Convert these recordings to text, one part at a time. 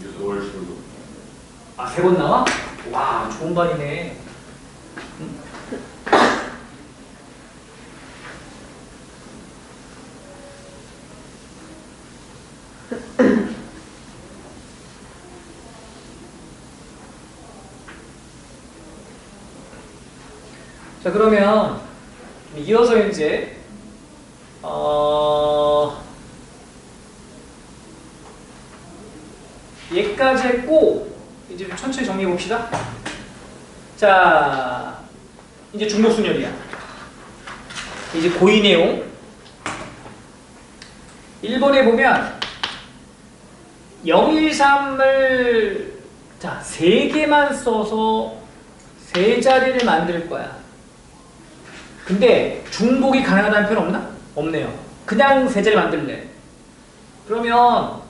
정규 5월 15일. 아, 세 번 나와? 와, 좋은 반이네. 음. 자, 그러면 이어서 이제 어 얘까지 했고 이제 좀 천천히 정리해 봅시다. 자, 이제 중복순열이야. 이제 고의 내용. 1번에 보면 013을 자, 세 개만 써서 세 자리를 만들 거야. 근데 중복이 가능하다는 표현 없나? 없네요. 그냥 세 자리 만들래. 그러면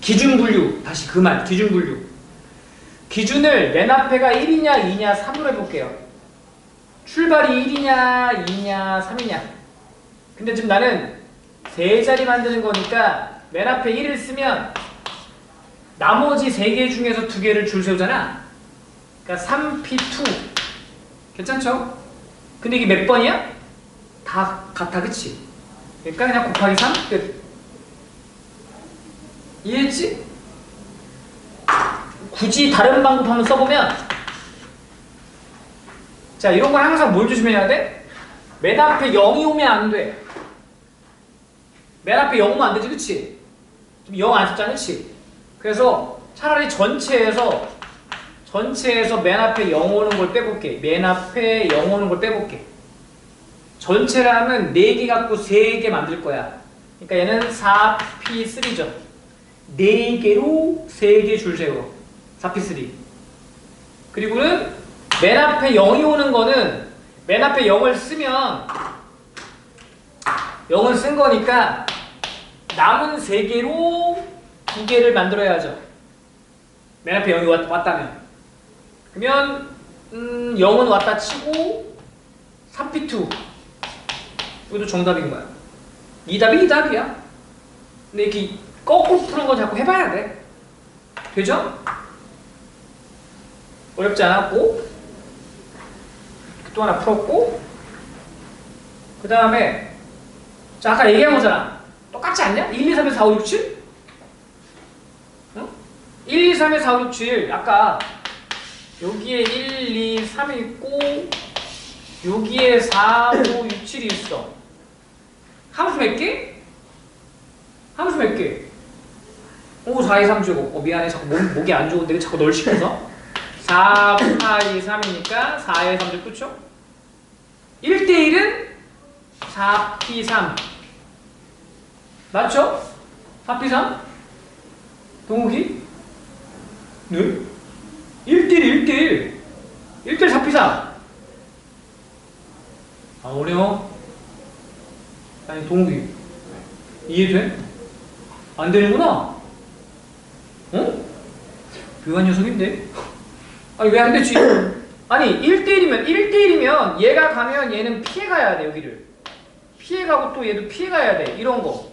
기준 분류 다시 그 말 기준 분류 기준을 맨 앞에가 1이냐 2냐 3으로 해볼게요 출발이 1이냐 2냐 3이냐 근데 지금 나는 세 자리 만드는 거니까 맨 앞에 1을 쓰면 나머지 세개 중에서 두 개를 줄 세우잖아 그러니까 3P2 괜찮죠? 근데 이게 몇 번이야? 다 같아 그치? 그러니까 그냥 곱하기 3 끝. 이해했지? 굳이 다른 방법 한번 써보면 자 이런 건 항상 뭘 조심해야 돼? 맨 앞에 0이 오면 안 돼. 맨 앞에 0 오면 안 되지 그치? 지금 0안 썼잖아 그치? 그래서 차라리 전체에서 전체에서 맨 앞에 0 오는 걸 빼볼게. 맨 앞에 0 오는 걸 빼볼게. 전체라면 4개 갖고 3개 만들 거야. 그러니까 얘는 4P3죠. 4개로 3개 줄 세워. 4P3. 그리고는 맨 앞에 0이 오는 거는 맨 앞에 0을 쓰면 0을 쓴 거니까 남은 3개로 2개를 만들어야죠. 맨 앞에 0이 왔, 왔다면. 그러면 음, 0은 왔다 치고 3P2 이것도 정답인 거야. 이 답이 이 답이야. 근데 이렇게 거꾸로 푸는 거 자꾸 해봐야 돼. 되죠? 어렵지 않았고 또 하나 풀었고 그 다음에 자 아까 얘기한 거잖아. 똑같지 않냐? 1, 2, 3, 4, 5, 6, 7? 응? 1, 2, 3, 4, 5, 6, 7 아까 여기에 1, 2, 3 있고 여기에 4, 5, 6, 7이 있어. 함수 몇 개? 함수 몇 개? 5, 4, 2, 3 주고. 어, 미안해. 자꾸 목, 목이 안 좋은데 자꾸 널 시켜서. 4, 8, 2, 3이니까 4, 1, 3주 그쵸? 1대1은 4P3. 맞죠? 4P3? 동욱이? 네? 1대1, 1대1. 1대1 4P3. 아, 어려워? 아니, 동욱이. 이해돼? 안 되는구나? 어? 묘한 녀석인데? 아니, 왜 안 되지? 아니, 1대1이면, 1대1이면 얘가 가면 얘는 피해가야 돼, 여기를. 피해가고 또 얘도 피해가야 돼. 이런 거.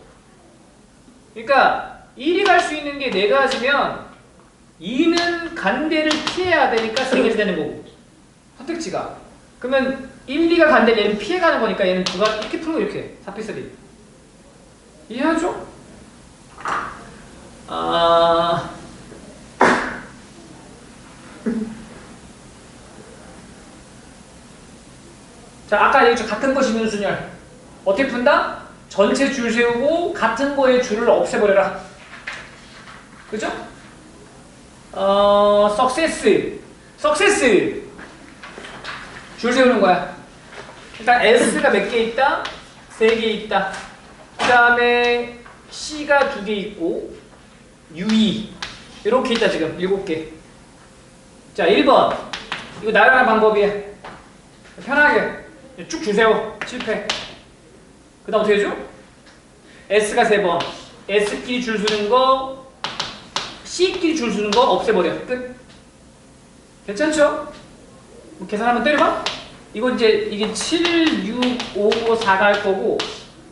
그러니까, 1이 갈 수 있는 게 4가지면 2는 간대를 피해야 되니까 3개에서 되는 거고. 선택지가. 그러면 1, 2가 간대 얘는 피해가는 거니까 얘는 두가 이렇게 거 이렇게. 4P3. 이해하죠? 아... 자, 아까 얘기했죠. 같은 것이 있는 순열. 어떻게 푼다? 전체 줄 세우고 같은 거의 줄을 없애버려라. 그죠? 어, success. 줄 세우는 거야. 일단 S가 몇 개 있다? 세 개 있다. 그 다음에 C가 두 개 있고 UE 이렇게 있다 지금 일곱 개. 자 1번 이거 나열하는 방법이야. 편하게 쭉 주세요. 실패. 그 다음 어떻게 해줘? S가 세 번. S끼리 줄 서는 거 C끼리 줄 서는 거 없애버려. 끝. 괜찮죠? 뭐 계산 한번 때려봐. 이거 이제 이게 7, 6, 5, 4가 할 거고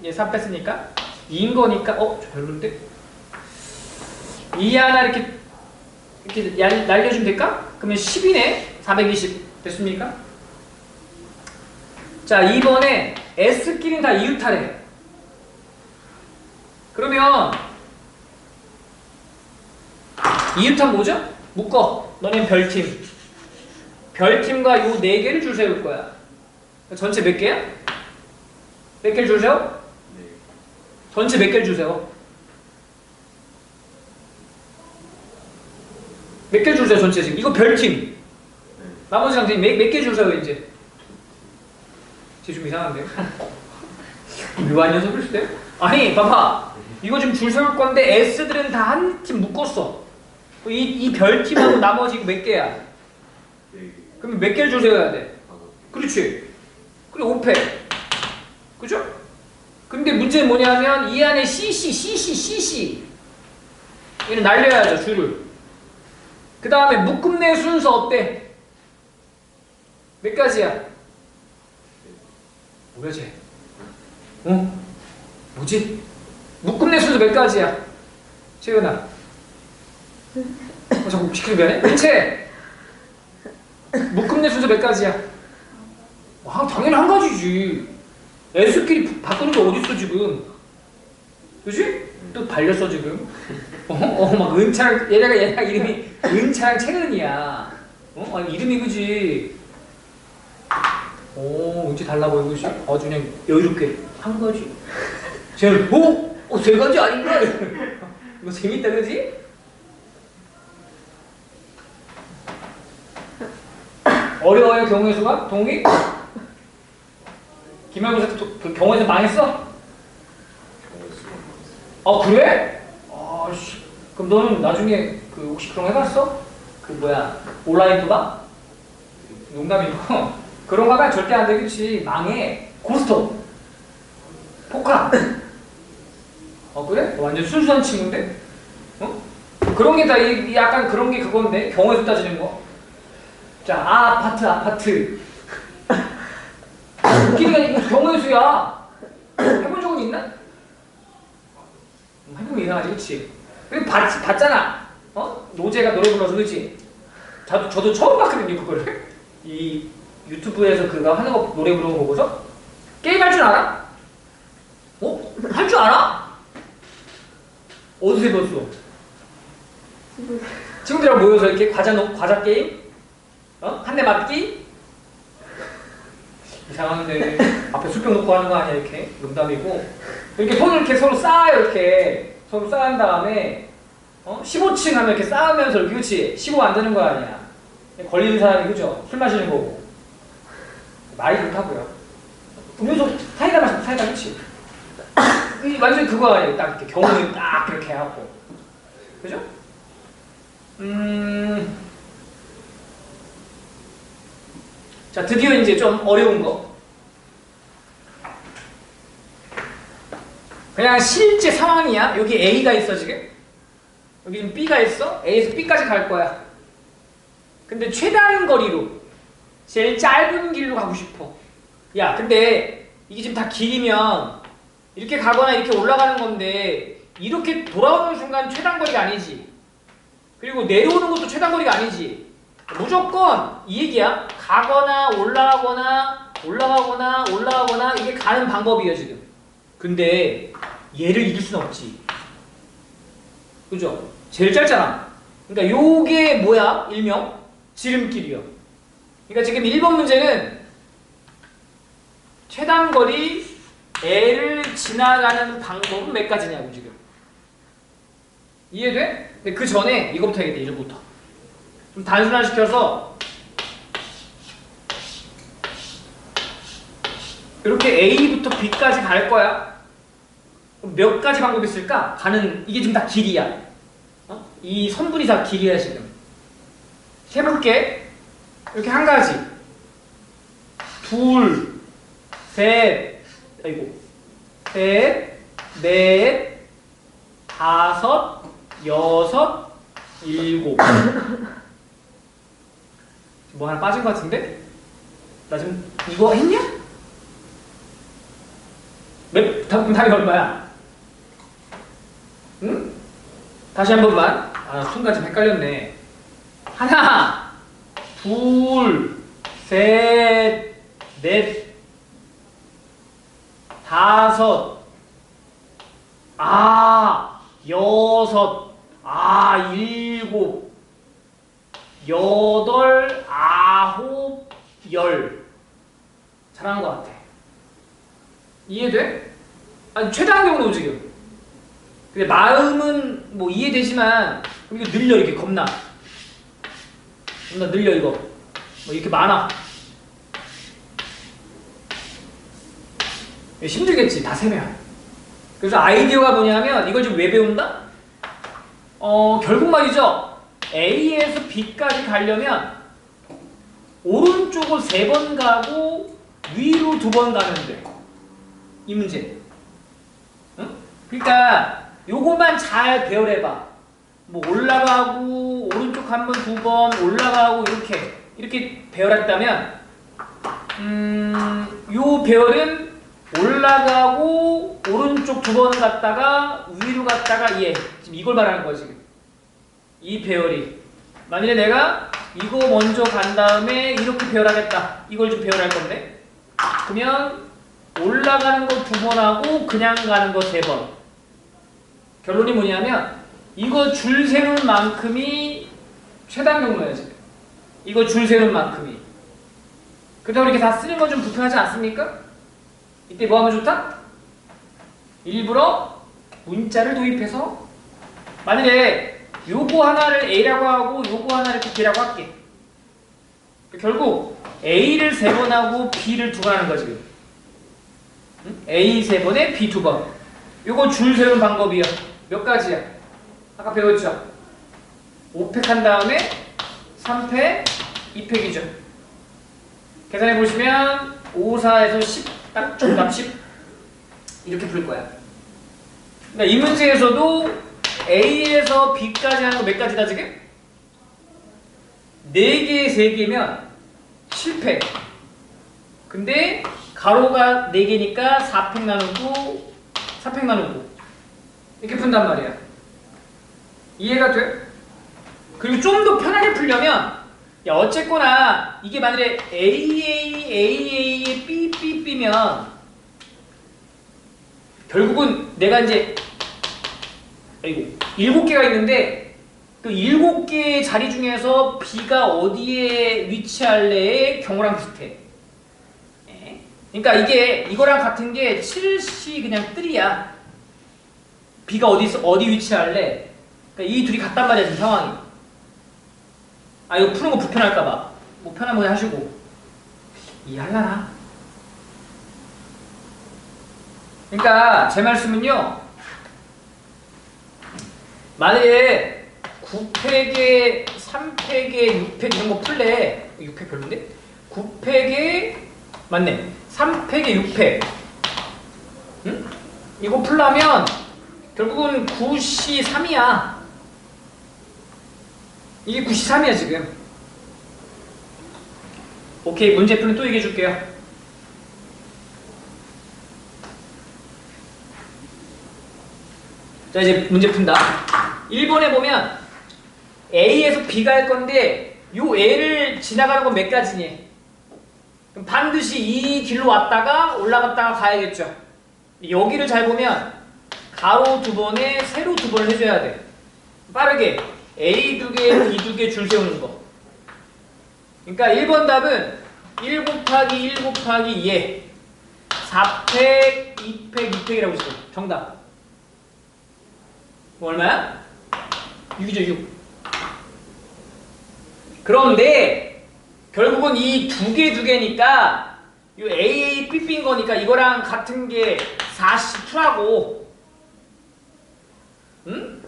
얘3 뺐으니까 2인 거니까 어? 저 별론데? 이 하나 이렇게 이렇게 날- 날려주면 될까? 그러면 10이네. 420 됐습니까? 자, 2번에 S끼리는 다 이웃하래. 그러면 이웃한 뭐죠? 묶어. 너넨 별팀. 별팀과 요 네 개를 줄 세울 거야. 전체 몇 개야? 몇 개를 줄 세워? 네. 전체 몇 개를 줄 세워? 몇 개를 줄 세워 전체 지금? 이거 별팀. 네. 나머지 상태는 몇, 몇개줄 세워 이제? 쟤좀 이상한데? 묘한 녀석일 수도 있 아니 봐봐 이거 지금 줄 세울 건데 S들은 다 한 팀 묶었어 이, 이 별팀하고 나머지 몇 개야? 네. 그러면 몇 개를 줄 세워야 돼? 그렇지 그래 5패 그죠? 근데 문제는 뭐냐면 이 안에 CC, CC, CC 얘는 날려야죠 줄을 그 다음에 묶음 내 순서 어때? 몇 가지야? 뭐야 쟤? 어? 뭐지? 묶음내 순서 몇 가지야? 채은아 어, 자꾸 시키는 거야? 은채 묶음내 순서 몇 가지야? 와 당연히 한 가지지 S끼리 바꾸는 게 어딨어 지금 그지? 또 발렸어 지금 어? 어막 은차랑 얘네가 얘네가 이름이 은차랑 채은이야 어? 아니 이름이 그지 오 은채 달라 보이고 있어 아주 그냥 여유롭게 한 가지 쟤는 오? 어, 세 가지 아닌가? 이거 재밌다 그지? 어려워요 경우의 수가? 김현구 선그 경우에서 망했어? 아 그래? 아씨 그럼 너는 나중에 그 혹시 그런 거 해봤어? 그 뭐야 온라인 도박? 농담이고 그런 거 하면 절대 안 되겠지 망해 고스톱 포카 어 그래? 완전 순수한 친구인데? 어? 그런 게 다 약간 그런 게 그건데 경우에서 따지는 거. 자 아, 아파트 아파트 웃기는 게 아니고 경우의 수야 해본 적은 있나? 음, 해보면 이상하지 그치? 그리고 봤, 봤잖아 어? 노제가 노래 불러서 그치? 저도, 저도 처음 봤거든요 그거를 이 유튜브에서 그거 하는 거 노래 부르는 거 보고서 게임 할 줄 알아? 어? 할 줄 알아? 어디서 해봤어? 친구들이랑 모여서 이렇게 과자 놓 과자 게임? 어? 한 대 맞기? 이상한데 앞에 술병 놓고 하는 거 아니야 이렇게 농담이고 이렇게 손을 이렇게 서로 쌓아요 이렇게 서로 쌓은 다음에 어? 15층 하면 이렇게 쌓으면서 이렇게 그치? 15 안 되는 거 아니야 걸리는 사람이 그죠? 술 마시는 거고 말이 그렇다고요 음료수 사이다 마시면 사이다 그치? 이 완전 그거 아니에요 딱 이렇게 경험을 딱 그렇게 하고 그죠? 음... 자, 드디어 이제 좀 어려운 거. 그냥 실제 상황이야. 여기 A가 있어, 지금. 여기 B가 있어. A에서 B까지 갈 거야. 근데 최단 거리로, 제일 짧은 길로 가고 싶어. 야, 근데 이게 지금 다 길이면 이렇게 가거나 이렇게 올라가는 건데 이렇게 돌아오는 순간 최단 거리가 아니지. 그리고 내려오는 것도 최단 거리가 아니지. 무조건 이 얘기야. 가거나 올라가거나 올라가거나 올라가거나 이게 가는 방법이에요 지금. 근데 얘를 이길 수는 없지. 그죠? 제일 짧잖아. 그러니까 요게 뭐야? 일명 지름길이요. 그러니까 지금 1번 문제는 최단 거리 L을 지나가는 방법은 몇 가지냐고 지금. 이해돼? 근데 그 전에 이거부터 해야 돼, 1부터. 좀 단순화시켜서 이렇게 A부터 B까지 갈 거야. 몇 가지 방법이 있을까? 가는 이게 지금 다 길이야. 어? 이 선분이 다 길이야 지금. 해볼게. 이렇게 한 가지, 둘, 셋, 아이고, 셋, 넷, 다섯, 여섯, 일곱. 뭐 하나 빠진 것 같은데? 나 지금 이거 했냐? 몇, 답, 답이 얼마야? 응? 다시 한 번만. 아, 순간 좀 헷갈렸네. 하나, 둘, 셋, 넷, 다섯, 아, 여섯, 아, 일곱, 여덟, 아홉, 열. 잘하는 것 같아. 이해돼? 아니, 최단 경로 지금. 근데 마음은 뭐 이해되지만 이거 늘려 이렇게 겁나. 겁나 늘려 이거. 뭐 이렇게 많아. 힘들겠지 다 세면. 그래서 아이디어가 뭐냐면 이걸 지금 왜 배운다? 어 결국 말이죠. A에서 B까지 가려면 오른쪽을 세번 가고 위로 두 번 가면 돼. 이 문제. 응? 그러니까 요거만 잘 배열해봐. 뭐 올라가고 오른쪽 한 번두번 올라가고 이렇게 이렇게 배열했다면 음요 배열은 올라가고 오른쪽 두 번 갔다가 위로 갔다가 예 지금 이걸 말하는 거지 이 배열이. 만일에 내가 이거 먼저 간 다음에 이렇게 배열하겠다. 이걸 좀 배열할 건데. 그러면 올라가는 거 두 번 하고 그냥 가는 거 세 번. 결론이 뭐냐면 이거 줄 세는 만큼이 최단 경로야 지금. 이거 줄 세는 만큼이. 그렇다고 이렇게 다 쓰는 건 좀 불편하지 않습니까? 이때 뭐 하면 좋다? 일부러 문자를 도입해서 만일에 요거 하나를 A라고 하고 요거 하나를 B라고 할게. 결국 A를 세 번 하고 B를 두 번 하는 거지? A 세 번에 B 두 번. 요거 줄 세우는 방법이야. 몇 가지야 아까 배웠죠 5팩 한 다음에 3팩 2팩이죠 계산해 보시면 5, 4에서 10 딱 정답 10 이렇게 풀 거야. 그러니까 이 문제에서도 A에서 B까지 하는 거 몇 가지다 지금? 4개, 3개면 실패. 근데 가로가 4개니까 4팩 나누고 4팩 나누고 이렇게 푼단 말이야. 이해가 돼? 그리고 좀 더 편하게 풀려면 야 어쨌거나 이게 만약에 AA, AA에 B, B, B면 결국은 내가 이제 아이고 일곱 개가 있는데 그 일곱 개의 자리 중에서 B가 어디에 위치할래의 경우랑 비슷해. 예. 그러니까 이게 이거랑 같은 게 7시 그냥 뜰이야. B가 어디 어디 위치할래? 그러니까 이 둘이 같단 말이야 지금 상황이. 아 이거 푸는 거 불편할까봐 뭐 편한 거 하시고 이해할라나? 그러니까 제 말씀은요 만약에 9팩에 3팩에 6팩 이런 거 풀래 6팩 별론데? 9팩에 맞네 3팩에 6팩 응? 이거 풀려면 결국은 9시 3이야 이게 93이야 지금. 오케이 문제 풀면 또 얘기해 줄게요. 자 이제 문제 푼다. 1번에 보면 A에서 B가 할 건데 요 A를 지나가는 건 몇 가지니? 그럼 반드시 이 길로 왔다가 올라갔다가 가야겠죠. 여기를 잘 보면 가로 두 번에 세로 두 번을 해줘야 돼. 빠르게 A 두 개, B 두 개 줄 세우는 거. 그러니까 1번 답은 1 곱하기 1 곱하기 2에 4팩, 2팩, 2팩이라고 있어. 정답. 뭐 얼마야? 6이죠, 6. 그런데 결국은 이 두 개 두 개니까 이 AA, B인 거니까 이거랑 같은 게 42라고. 응?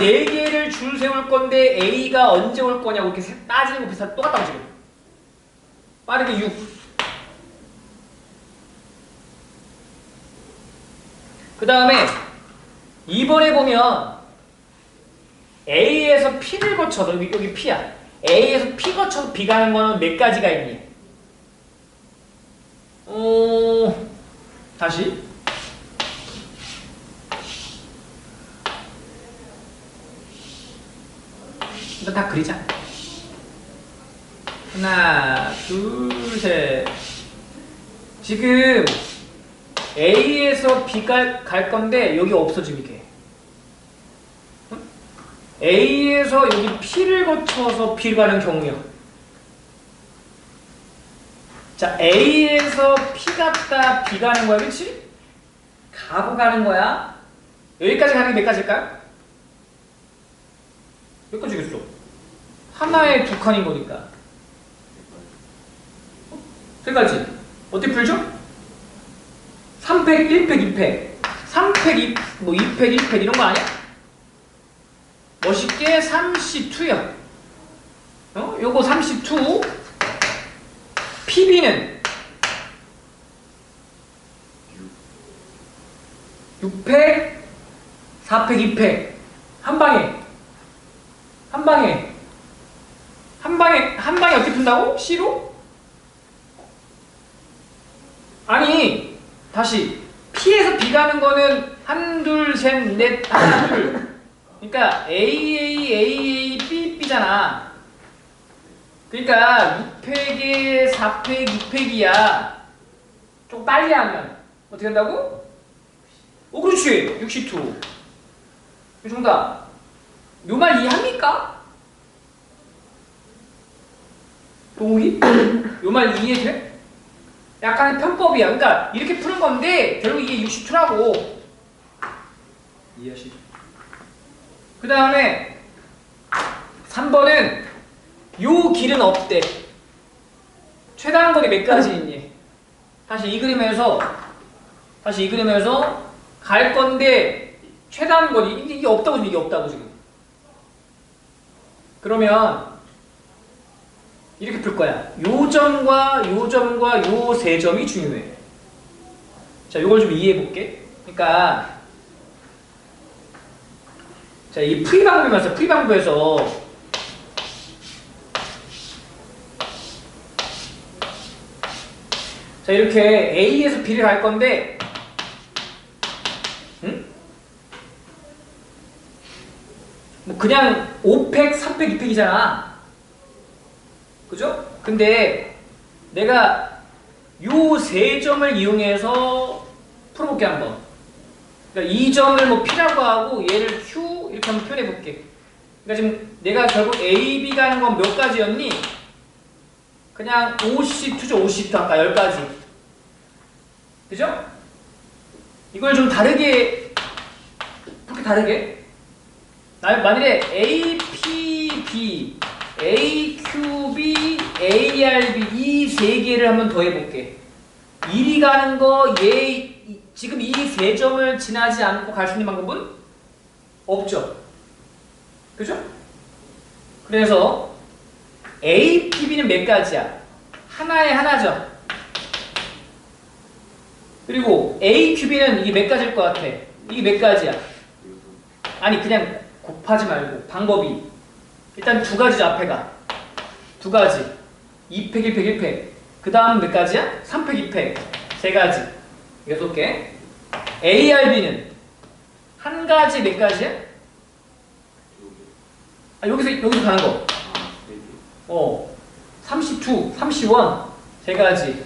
이네 개를 줄 세울 건데 A가 언제 올 거냐고 이렇게 거 비슷한 똑같다고 지금. 빠르게 6. 그 다음에 2번에 보면 A에서 P를 거쳐서 여기, 여기 P야. A에서 P 거쳐서 B 가는 거는 몇 가지가 있니? 어, 다시. 일단 다 그리자. 하나, 둘, 셋. 지금 A에서 B가 갈 건데 여기 없어짐 이게. 응? A에서 여기 P를 거쳐서 B를 가는 경우요. 자, A에서 P 갔다 B 가는 거야, 그렇지? 가고 가는 거야. 여기까지 가는 게 몇 가지일까요? 몇 가지겠어? 하나에 두 칸인 거니까. 세 가지. 어떻게 풀죠? 3팩, 1팩, 2팩. 3팩, 2, 뭐 2팩, 1팩 이런 거 아니야? 멋있게 32야. 어? 요거 32. PB는 6팩, 4팩, 2팩. 한 방에. 한 방에. 한 방에, 한 방에 어떻게 푼다고? C로? 아니, 다시. P에서 B 가는 거는 한, 둘, 셋, 넷, 하나, 둘. 그러니까 A, A, A, A, B, B잖아. 그러니까 6팩에 4팩, 2팩이야. 좀 빨리 하면. 어떻게 한다고? 오, 그렇지. 62. 이 정답. 요 말 이해합니까? 동욱이? 요말 이해돼? 약간의 편법이야. 그러니까 이렇게 푸는 건데 결국 이게 60초라고. 이해하시죠? 그 다음에 3번은 요 길은 없대. 최다한 거리 몇 가지 있니? 다시 이 그림에서 다시 이 그림에서 갈 건데 최다한 거리 이게 없다고 지금 이게 없다고 지금. 그러면 이렇게 풀 거야. 요 점과 요 점과 요 세 점이 중요해. 자, 요걸 좀 이해해 볼게. 그러니까 자, 이 풀이 방법에서 풀이 방법에서 자, 이렇게 A에서 B를 갈 건데 응? 뭐 그냥 5팩, 3팩, 2팩이잖아. 그죠? 근데 내가 요 세 점을 이용해서 풀어볼게 한번. 그러니까 이 점을 뭐 P라고 하고 얘를 Q 이렇게 한번 표현해 볼게. 그러니까 지금 내가 결국 A, B 가는 건 몇 가지였니? 그냥 50,2죠 50도 아까 10가지. 그죠? 이걸 좀 다르게 그렇게 다르게 나- 만일에 A, P, B, A, B, A, R, B 이 세 개를 한번 더 해볼게. 이리 가는 거, 얘 이- 지금 이 세 점을 지나지 않고 갈 수 있는 방법은 없죠. 그죠? 그래서 A, P, B는 몇 가지야? 하나에 하나죠. 그리고 A, Q, B는 이게 몇 가지일 것 같아? 이게 몇 가지야? 아니 그냥 곱하지 말고 방법이 일단 두 가지죠 앞에가 두 가지 2팩 1팩 1팩 그 다음 몇 가지야? 3팩 2팩 세 가지 여섯 개 ARB는 한 가지 몇 가지야? 아 여기서 여기서 가는 거 어, 32, 31, 세 가지.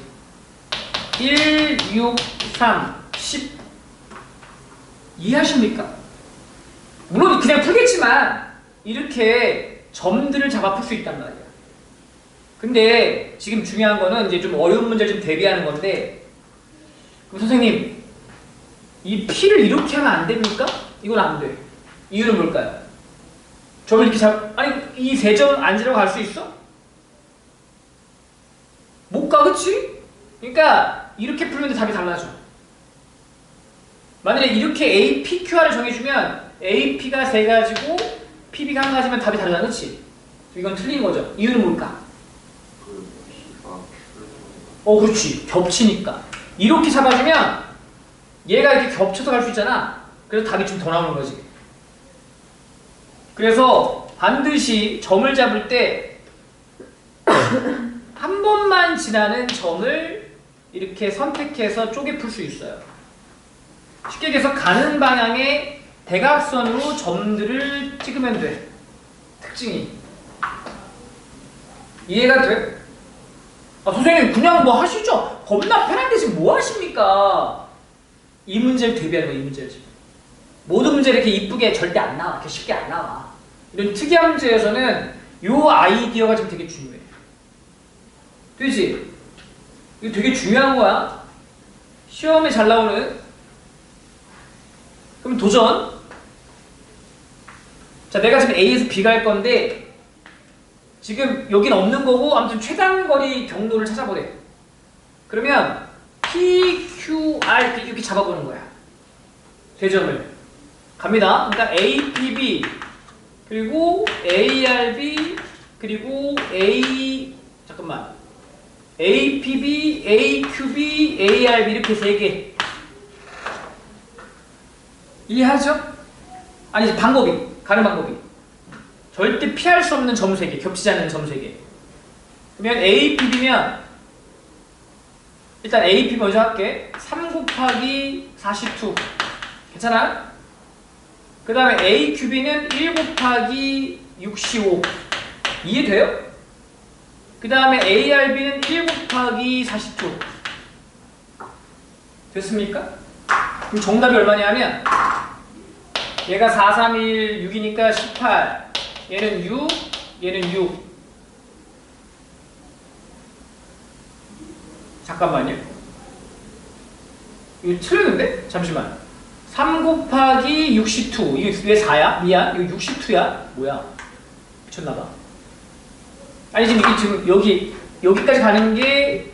1, 6, 3, 10. 이해하십니까? 물론 그냥 풀겠지만, 이렇게 점들을 잡아 풀 수 있단 말이야. 근데 지금 중요한 거는 이제 좀 어려운 문제를 좀 대비하는 건데, 그럼 선생님, 이 P를 이렇게 하면 안 됩니까? 이건 안 돼. 이유는 뭘까요? 점을 이렇게 잡, 아니, 이 세점 앉으러 갈수 있어? 못 가, 그치? 그러니까, 이렇게 풀면 답이 달라져. 만약에 이렇게 A, P, QR을 정해주면, A, P가 세 가지고, PB가 한 가지면 답이 다르다, 그치? 이건 틀린 거죠. 이유는 뭘까? 어, 그렇지. 겹치니까. 이렇게 잡아주면, 얘가 이렇게 겹쳐서 갈 수 있잖아. 그래서 답이 좀 더 나오는 거지. 그래서 반드시 점을 잡을 때 한 번만 지나는 점을 이렇게 선택해서 쪼개 풀 수 있어요. 쉽게 얘기해서 가는 방향의 대각선으로 점들을 찍으면 돼. 특징이. 이해가 돼? 아, 선생님 그냥 뭐 하시죠. 겁나 편한데 지금 뭐 하십니까? 이 문제를 대비하는 거야, 이 문제를 지금. 모든 문제 이렇게 이쁘게 절대 안 나와. 이렇게 쉽게 안 나와. 이런 특이한 문제에서는 요 아이디어가 지금 되게 중요해. 되지? 이거 되게 중요한 거야. 시험에 잘 나오는. 그럼 도전. 자, 내가 지금 A에서 B가 할 건데, 지금 여긴 없는 거고, 아무튼 최단 거리 경로를 찾아보래. 그러면 P, Q, R 이렇게 잡아보는 거야. 대점을. 갑니다. 그러니까 A, P, B, 그리고 A, R, B, 그리고 A, 잠깐만. A, P, B, A, Q, B, A, R, B 이렇게 세 개. 이해하죠? 아니 방법이 가는 방법이 절대 피할 수 없는 점세 개, 겹치지 않는 점세 개. 그러면 A, B면 일단 A, P 먼저 할게. 3 곱하기 42. 괜찮아? 그 다음에 A, Q, B는 1 곱하기 65. 이해돼요? 그 다음에 ARB는 1 곱하기 40조. 됐습니까? 그럼 정답이 얼마냐면 얘가 4, 3, 1, 6이니까 18. 얘는 6, 얘는 6. 잠깐만요. 이거 틀렸는데? 잠시만. 3 곱하기 62. 이게 왜 4야? 미안. 이거 62야? 뭐야? 미쳤나봐. 아니 지금 이게 지금 여기 여기까지 가는 게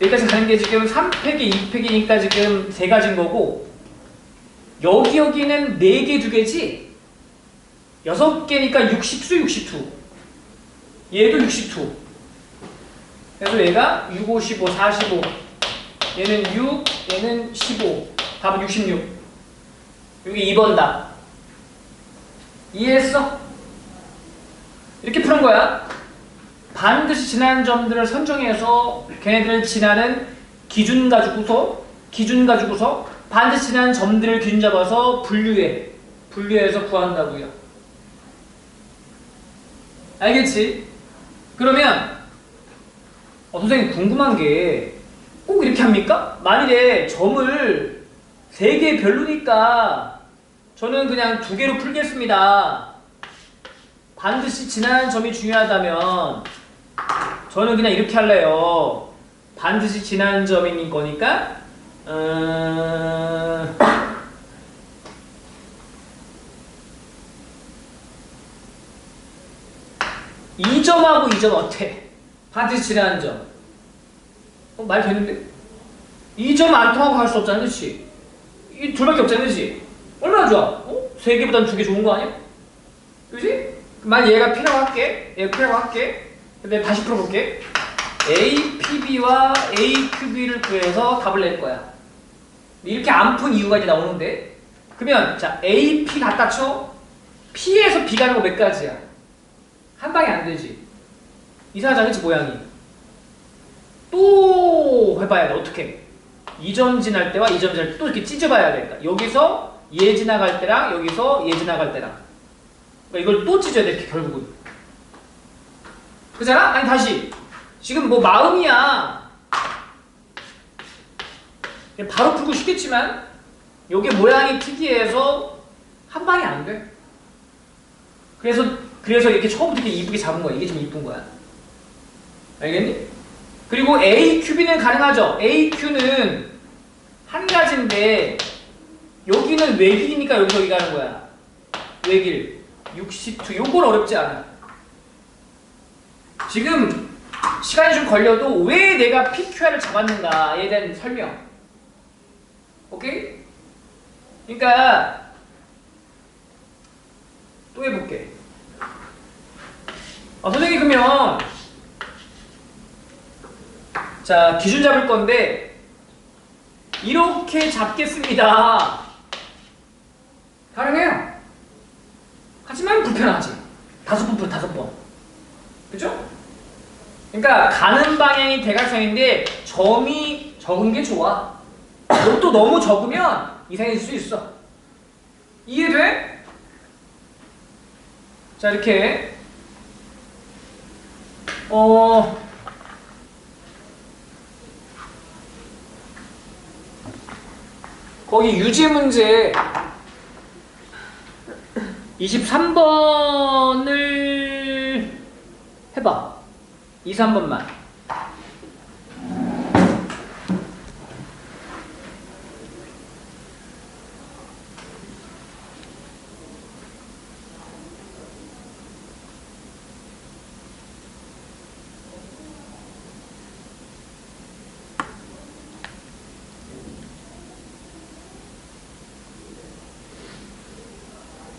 여기까지 가는 게 지금 3팩이 2팩이니까 지금 세 가지인 거고 여기 여기는 4개 두 개지 6개니까 60수 62 얘도 62 그래서 얘가 6, 5, 15, 45 얘는 6, 얘는 15 답은 66 여기 2번 답 이해했어? 이렇게 푸는 거야. 반드시 지나는 점들을 선정해서 걔네들을 지나는 기준 가지고서 기준 가지고서 반드시 지나는 점들을 기준 잡아서 분류해. 분류해서 구한다고요. 알겠지? 그러면 어, 선생님 궁금한 게 꼭 이렇게 합니까? 만일에 점을 세 개 별로니까 저는 그냥 두 개로 풀겠습니다. 반드시 지나는 점이 중요하다면 저는 그냥 이렇게 할래요. 반드시 지나는 점인 거니까 음... 2점하고 2점 어때? 반드시 지나는 점. 어, 말 되는데? 2점 안 통하고 할 수 없잖아, 그치? 이 둘밖에 없잖아, 그치? 얼마나 좋아? 어? 3개보단 2개 좋은 거 아니야? 그지? 만 얘가 P라고 할게. 얘가 P라고 할게. 근데 다시 풀어볼게. A, PB와 A, QB를 구해서 답을 낼 거야. 이렇게 안 푼 이유가 이제 나오는데. 그러면, 자, A, P 갖다 쳐. P에서 B 가는 거 몇 가지야? 한 방에 안 되지. 이상하지 않지 모양이. 또 해봐야 돼. 어떻게? 2점 지날 때와 2점 지날 때 또 이렇게 찢어봐야 돼. 여기서 얘 지나갈 때랑 여기서 얘 지나갈 때랑. 그러니까 이걸 또 찢어야 돼, 결국은. 그잖아? 아니, 다시. 지금 뭐 마음이야. 바로 풀고 싶겠지만, 요게 모양이 특이해서 한 방에 안 돼. 그래서, 그래서 이렇게 처음부터 이렇게 이쁘게 잡은 거야. 이게 좀 이쁜 거야. 알겠니? 그리고 AQB는 가능하죠. AQ는 한 가지인데, 여기는 외길이니까 여기서 여기 가는 거야. 외길. 62. 요건 어렵지 않아. 지금 시간이 좀 걸려도 왜 내가 PQR을 잡았는가에 대한 설명. 오케이? 그러니까 또 해볼게. 아, 선생님 그러면 자 기준 잡을 건데 이렇게 잡겠습니다. 가능해요. 하지만 불편하지. 다섯 번, 다섯 번. 그죠? 그러니까 가는 방향이 대각선인데 점이 적은 게 좋아. 또 너무 적으면 이상해질 수 있어. 이해돼? 자, 이렇게. 어. 거기 유지 문제 23번을 해봐. 2, 3번만.